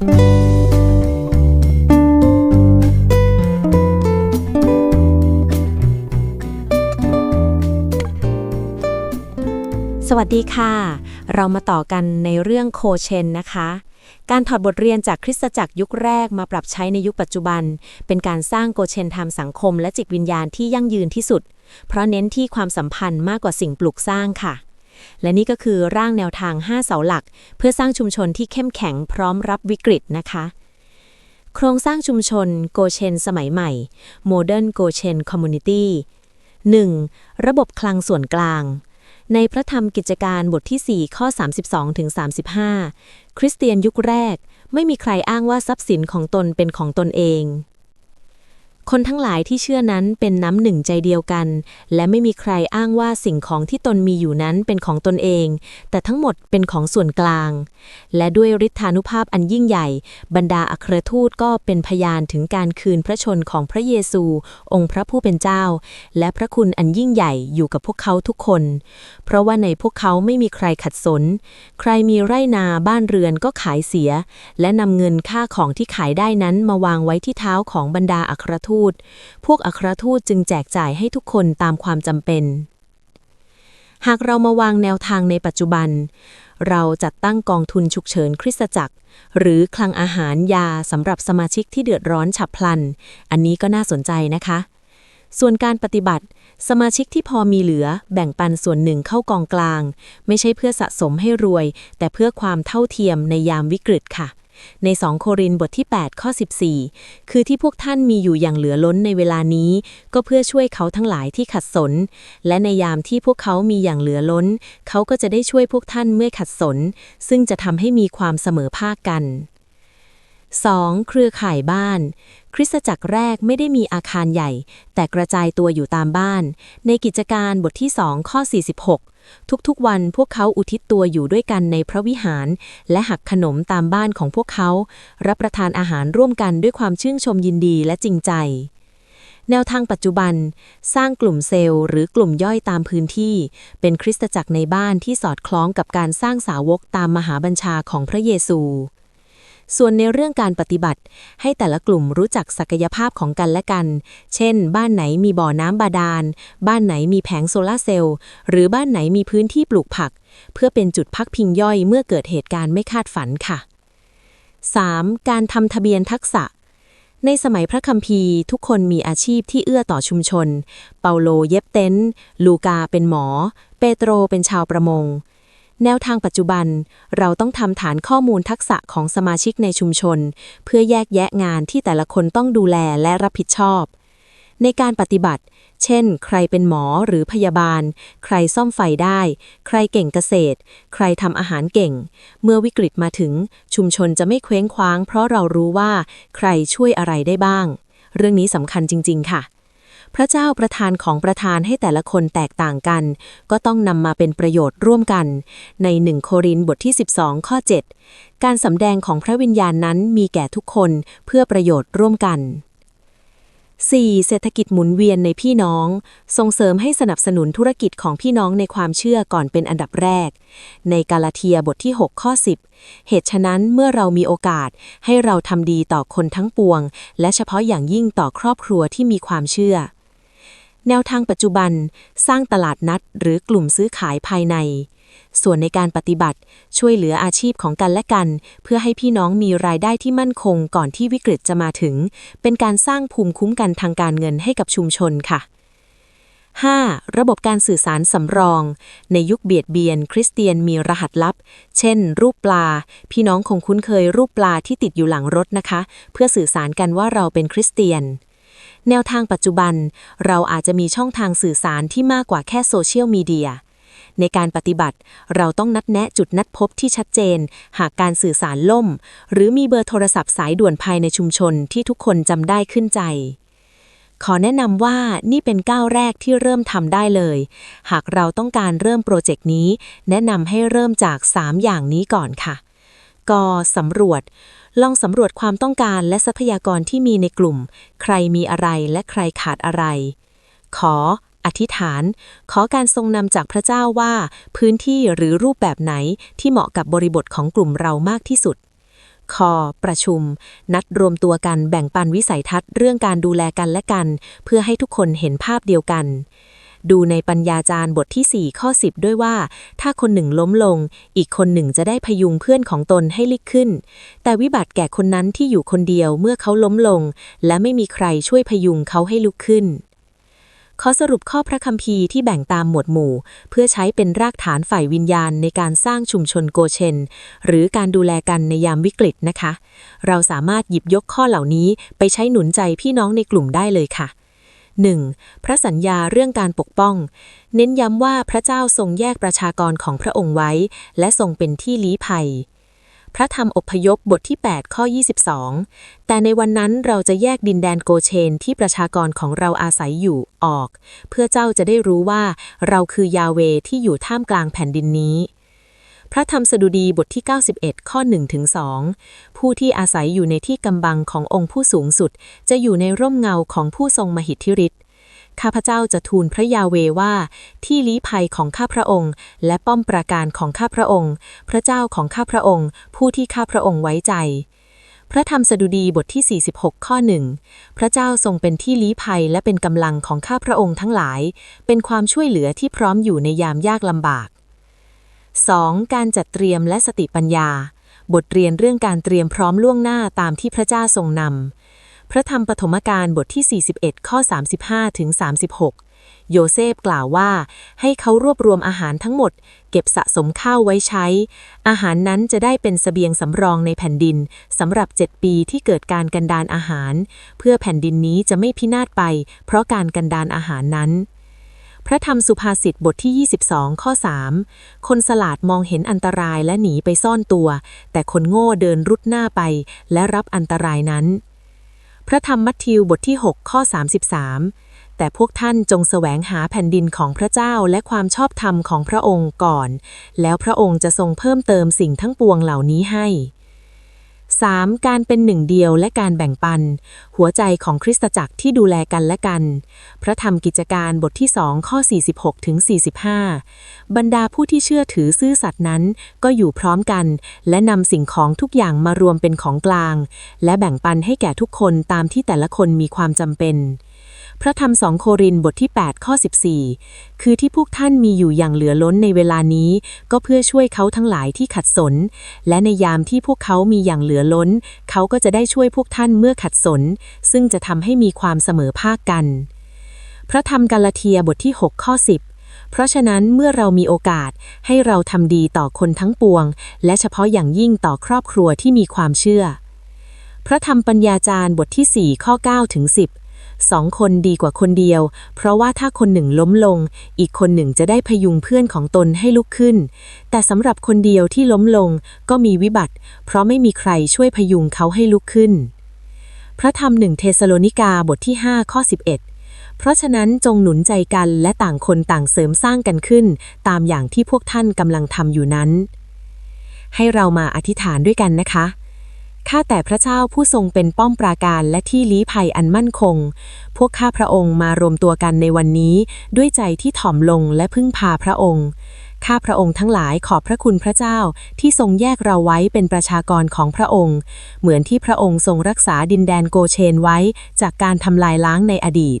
สวัสดีค่ะ เรามาต่อกันในเรื่องโคเชนนะคะ การถอดบทเรียนจากคริสตจักรยุคแรกมาปรับใช้ในยุคปัจจุบัน เป็นการสร้างโกเชนทางสังคมและจิตวิญญาณที่ยั่งยืนที่สุด เพราะเน้นที่ความสัมพันธ์มากกว่าสิ่งปลูกสร้างค่ะ และนี่ก็คือร่างแนวทาง 5 เสาหลัก เพื่อสร้างชุมชนที่เข้มแข็งพร้อมรับวิกฤตนะคะ โครงสร้างชุมชนโกเชนสมัยใหม่ Modern g o c h e n Community 1. ระบบคลังส่วนกลาง ในพระธรรมกิจการบทที่ 4 ข้อ 32ถึง35 คริสเตียนยุคแรก ไม่มีใครอ้างว่าทรัพย์สินของตนเป็นของตนเอง คนทั้งหลายที่เชื่อนั้นเป็นน้ำหนึ่งใจเดียวกัน และไม่มีใครอ้างว่าสิ่งของที่ตนมีอยู่นั้นเป็นของตนเอง แต่ทั้งหมดเป็นของส่วนกลาง และด้วยฤทธานุภาพอันยิ่งใหญ่ บรรดาอัครทูตก็เป็นพยานถึงการคืนพระชนของพระเยซู องค์พระผู้เป็นเจ้า และพระคุณอันยิ่งใหญ่อยู่กับพวกเขาทุกคน เพราะว่าในพวกเขาไม่มีใครขัดสน ใครมีไร่นาบ้านเรือนก็ขายเสีย และนำเงินค่าของที่ขายได้นั้นมาวางไว้ที่เท้าของบรรดาอัครทูตพวกอัครทูตจึงแจกจ่ายให้ทุกคนตามความจำเป็น หากเรามาวางแนวทางในปัจจุบัน เราจัดตั้งกองทุนฉุกเฉินคริสตจักร หรือคลังอาหารยาสำหรับสมาชิกที่เดือดร้อนฉับพลัน อันนี้ก็น่าสนใจนะคะ ส่วนการปฏิบัติสมาชิกที่พอมีเหลือแบ่งปันส่วนหนึ่งเข้ากองกลาง ไม่ใช่เพื่อสะสมให้รวย แต่เพื่อความเท่าเทียมในยามวิกฤตค่ะ ใน 2 โครินบทที่ 8 ข้อ 14 คือที่พวกท่านมีอยู่อย่างเหลือล้นในเวลานี้ ก็เพื่อช่วยเขาทั้งหลายที่ขัดสน และในยามที่พวกเขามีอย่างเหลือล้น เขาก็จะได้ช่วยพวกท่านเมื่อขัดสน ซึ่งจะทำให้มีความเสมอภาคกัน 2. เครือข่ายบ้าน คริสตจักรแรกไม่ได้มีอาคารใหญ่ แต่กระจายตัวอยู่ตามบ้าน ในกิจการบทที่ 2 ข้อ 46 ทุกๆวันพวกเขาอุทิศตัวอยู่ด้วยกันในพระวิหาร และหักขนมตามบ้านของพวกเขา รับประทานอาหารร่วมกันด้วยความชื่นชมยินดีและจริงใจ แนวทางปัจจุบัน สร้างกลุ่มเซลล์หรือกลุ่มย่อยตามพื้นที่ เป็นคริสตจักรในบ้านที่สอดคล้องกับการสร้างสาวกตามมหาบัญชาของพระเยซู ส่วนในเรื่องการปฏิบัติ ให้แต่ละกลุ่มรู้จักศักยภาพของกันและกัน เช่น บ้านไหนมีบ่อน้ำบาดาล บ้านไหนมีแผงโซลาร์เซลล์ หรือบ้านไหนมีพื้นที่ปลูกผัก เพื่อเป็นจุดพักพิงย่อยเมื่อเกิดเหตุการณ์ไม่คาดฝันค่ะ 3. การทำทะเบียนทักษะในสมัยพระคัมภีร์ทุกคนมีอาชีพที่เอื้อต่อชุมชน เปาโลเย็บเต็นท์ลูกาเป็นหมอ เปโตรเป็นชาวประมง แนวทางปัจจุบัน เราต้องทำฐานข้อมูลทักษะของสมาชิกในชุมชน เพื่อแยกแยะงานที่แต่ละคนต้องดูแลและรับผิดชอบ ในการปฏิบัติ เช่น ใครเป็นหมอหรือพยาบาล ใครซ่อมไฟได้ ใครเก่งเกษตร ใครทำอาหารเก่ง เมื่อวิกฤตมาถึง ชุมชนจะไม่เคว้งคว้าง เพราะเรารู้ว่า ใครช่วยอะไรได้บ้าง เรื่องนี้สำคัญจริง ๆ ค่ะ พระเจ้าประทานของประทานให้แต่ละคนแตกต่างกัน ก็ต้องนำมาเป็นประโยชน์ร่วมกัน ในหนึ่งโครินธ์บทที่ 12 ข้อ 7 การสำแดงของพระวิญญาณนั้นมีแก่ทุกคนเพื่อประโยชน์ร่วมกัน 4. เศรษฐกิจหมุนเวียนในพี่น้อง ส่งเสริมให้สนับสนุนธุรกิจของพี่น้องในความเชื่อก่อนเป็นอันดับแรก ในกาลาเทียบทที่ 6 ข้อ 10 เหตุฉะนั้นเมื่อเรามีโอกาสให้เราทำดีต่อคนทั้งปวง และเฉพาะอย่างยิ่งต่อครอบครัวที่มีความเชื่อ แนวทางปัจจุบันสร้างตลาดนัดหรือกลุ่มซื้อขายภายใน ส่วนในการปฏิบัติช่วยเหลืออาชีพของกันและกัน เพื่อให้พี่น้องมีรายได้ที่มั่นคงก่อนที่วิกฤตจะมาถึง เป็นการสร้างภูมิคุ้มกันทางการเงินให้กับชุมชนค่ะ 5. ระบบการสื่อสารสำรอง ในยุคเบียดเบียน คริสเตียนมีรหัสลับ เช่น รูปปลา พี่น้องคงคุ้นเคยรูปปลาที่ติดอยู่หลังรถนะคะ เพื่อสื่อสารกันว่าเราเป็นคริสเตียน แนวทางปัจจุบัน เราอาจจะมีช่องทางสื่อสารที่มากกว่าแค่โซเชียลมีเดียในการปฏิบัติ เราต้องนัดแนะจุดนัดพบที่ชัดเจน หากการสื่อสารล่ม หรือมีเบอร์โทรศัพท์สายด่วนภายในชุมชนที่ทุกคนจำได้ขึ้นใจ ขอแนะนำว่านี่เป็นก้าวแรกที่เริ่มทำได้เลย หากเราต้องการเริ่มโปรเจกต์นี้ แนะนำให้เริ่มจาก 3 อย่างนี้ก่อนค่ะ กสำรวจ ลองสำรวจความต้องการและทรัพยากรที่มีในกลุ่ม ใครมีอะไรและใครขาดอะไร ขอ อธิษฐาน ขอการทรงนำจากพระเจ้าว่า พื้นที่หรือรูปแบบไหนที่เหมาะกับบริบทของกลุ่มเรามากที่สุดคอประชุม นัดรวมตัวกันแบ่งปันวิสัยทัศน์เรื่องการดูแลกันและกัน เพื่อให้ทุกคนเห็นภาพเดียวกัน ดูในปัญญาจารย์บทที่ 4 ข้อ 10 ด้วยว่า ถ้าคนหนึ่งล้มลง อีกคนหนึ่งจะได้พยุงเพื่อนของตนให้ลุกขึ้น แต่วิบัติแก่คนนั้นที่อยู่คนเดียวเมื่อเขาล้มลง และไม่มีใครช่วยพยุงเขาให้ลุกขึ้นขอสรุปข้อพระคัมภีร์ที่แบ่งตามหมวดหมู่ เพื่อใช้เป็นรากฐานฝ่ายวิญญาณในการสร้างชุมชนโกเชน หรือการดูแลกันในยามวิกฤตนะคะ เราสามารถหยิบยกข้อเหล่านี้ไปใช้หนุนใจพี่น้องในกลุ่มได้เลยค่ะ 1. พระสัญญาเรื่องการปกป้อง เน้นย้ำว่าพระเจ้าทรงแยกประชากรของพระองค์ไว้ และทรงเป็นที่ลี้ภัย พระธรรมอพยพบทที่ 8 ข้อ 22 แต่ในวันนั้นเราจะแยกดินแดนโกเชนที่ประชากรของเราอาศัยอยู่ออก เพื่อเจ้าจะได้รู้ว่าเราคือยาเวที่อยู่ท่ามกลางแผ่นดินนี้ พระธรรมสดุดีบทที่ 91 ข้อ1ถึง2ผู้ที่อาศัยอยู่ในที่กำบังขององค์ผู้สูงสุด จะอยู่ในร่มเงาของผู้ทรงมหิทธิฤทธิ์ข้าพเจ้าจะทูลพระยาเวว่า ที่ลี้ภัยของข้าพระองค์ และป้อมปราการของข้าพระองค์ พระเจ้าของข้าพระองค์ ผู้ที่ข้าพระองค์ไว้ใจ พระธรรมสดุดีบทที่ 46 ข้อหนึ่งพระเจ้าทรงเป็นที่ลี้ภัยและเป็นกำลังของข้าพระองค์ทั้งหลาย เป็นความช่วยเหลือที่พร้อมอยู่ในยามยากลำบาก 2. การจัดเตรียมและสติปัญญา บทเรียนเรื่องการเตรียมพร้อมล่วงหน้าตามที่พระเจ้าทรงนำ พระธรรมปฐมกาลบทที่ 41 ข้อ 35ถึง36 โยเซฟกล่าวว่า ให้เขารวบรวมอาหารทั้งหมด เก็บสะสมข้าวไว้ใช้ อาหารนั้นจะได้เป็นเสบียงสำรองในแผ่นดินสำหรับ7ปีที่เกิดการกันดานอาหาร เพื่อแผ่นดินนี้จะไม่พินาศไป เพราะการกันดานอาหารนั้น พระธรรมสุภาษิตบทที่ 22 ข้อ 3 คนสลาดมองเห็นอันตรายและหนีไปซ่อนตัว แต่คนโง่เดินรุดหน้าไป และรับอันตรายนั้น พระธรรมมัทธิวบทที่ 6 ข้อ 33 แต่พวกท่านจงแสวงหาแผ่นดินของพระเจ้าและความชอบธรรมของพระองค์ก่อน แล้วพระองค์จะทรงเพิ่มเติมสิ่งทั้งปวงเหล่านี้ให้ 3. การเป็นหนึ่งเดียวและการแบ่งปัน หัวใจของคริสตจักรที่ดูแลกันและกัน พระธรรมกิจการบทที่ 2 ข้อ 46ถึง45 บรรดาผู้ที่เชื่อถือซื่อสัตย์นั้น ก็อยู่พร้อมกัน และนำสิ่งของทุกอย่างมารวมเป็นของกลาง และแบ่งปันให้แก่ทุกคนตามที่แต่ละคนมีความจำเป็น พระธรรมสองโครินบทที่ 8 ข้อ 14 คือที่พวกท่านมีอยู่อย่างเหลือล้นในเวลานี้ ก็เพื่อช่วยเขาทั้งหลายที่ขัดสน และในยามที่พวกเขามีอย่างเหลือล้น เขาก็จะได้ช่วยพวกท่านเมื่อขัดสน ซึ่งจะทำให้มีความเสมอภาคกัน พระธรรมกาลาเทียบทที่ 6 ข้อ 10เพราะฉะนั้นเมื่อเรามีโอกาสให้เราทำดีต่อคนทั้งปวง และเฉพาะอย่างยิ่งต่อครอบครัวที่มีความเชื่อ พระธรรมปัญญาจารย์บทที่ 4 ข้อ9ถึง10 สองคนดีกว่าคนเดียว เพราะว่าถ้าคนหนึ่งล้มลง อีกคนหนึ่งจะได้พยุงเพื่อนของตนให้ลุกขึ้น แต่สำหรับคนเดียวที่ล้มลงก็มีวิบัติ เพราะไม่มีใครช่วยพยุงเขาให้ลุกขึ้น พระธรรมหนึ่งเทสโลนิกาบทที่ 5 ข้อ 11 เพราะฉะนั้นจงหนุนใจกันและต่างคนต่างเสริมสร้างกันขึ้น ตามอย่างที่พวกท่านกำลังทำอยู่นั้น ให้เรามาอธิษฐานด้วยกันนะคะ ข้าแต่พระเจ้าผู้ทรงเป็นป้อมปราการและที่ลี้ภัยอันมั่นคง พวกข้าพระองค์มารวมตัวกันในวันนี้ ด้วยใจที่ถ่อมลงและพึ่งพาพระองค์ ข้าพระองค์ทั้งหลายขอบพระคุณพระเจ้าที่ทรงแยกเราไว้เป็นประชากรของพระองค์ เหมือนที่พระองค์ทรงรักษาดินแดนโกเชนไว้จากการทำลายล้างในอดีต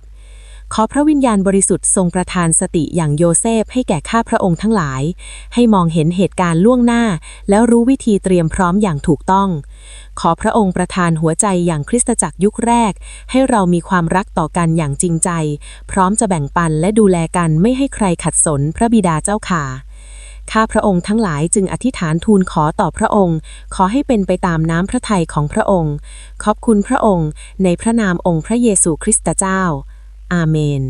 ขอพระวิญญาณบริสุทธิ์ทรงประทานสติอย่างโยเซฟให้แก่ข้าพระองค์ทั้งหลาย ให้มองเห็นเหตุการณ์ล่วงหน้า แล้วรู้วิธีเตรียมพร้อมอย่างถูกต้อง ขอพระองค์ประทานหัวใจอย่างคริสตจักรยุคแรก ให้เรามีความรักต่อกันอย่างจริงใจ พร้อมจะแบ่งปันและดูแลกันไม่ให้ใครขัดสนพระบิดาเจ้าข่าข้าพระองค์ทั้งหลายจึงอธิษฐานทูลขอต่อพระองค์ ขอให้เป็นไปตามน้ำพระทัยของพระองค์ ขอบคุณพระองค์ ในพระนามองค์พระเยซูคริสต์เจ้า อาเมน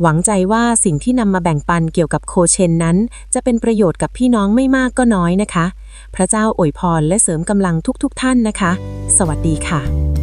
หวังใจว่าสิ่งที่นำมาแบ่งปันเกี่ยวกับโคเชนนั้น จะเป็นประโยชน์กับพี่น้องไม่มากก็น้อยนะคะ พระเจ้าอวยพรและเสริมกำลังทุกๆทท่านนะคะ สวัสดีค่ะ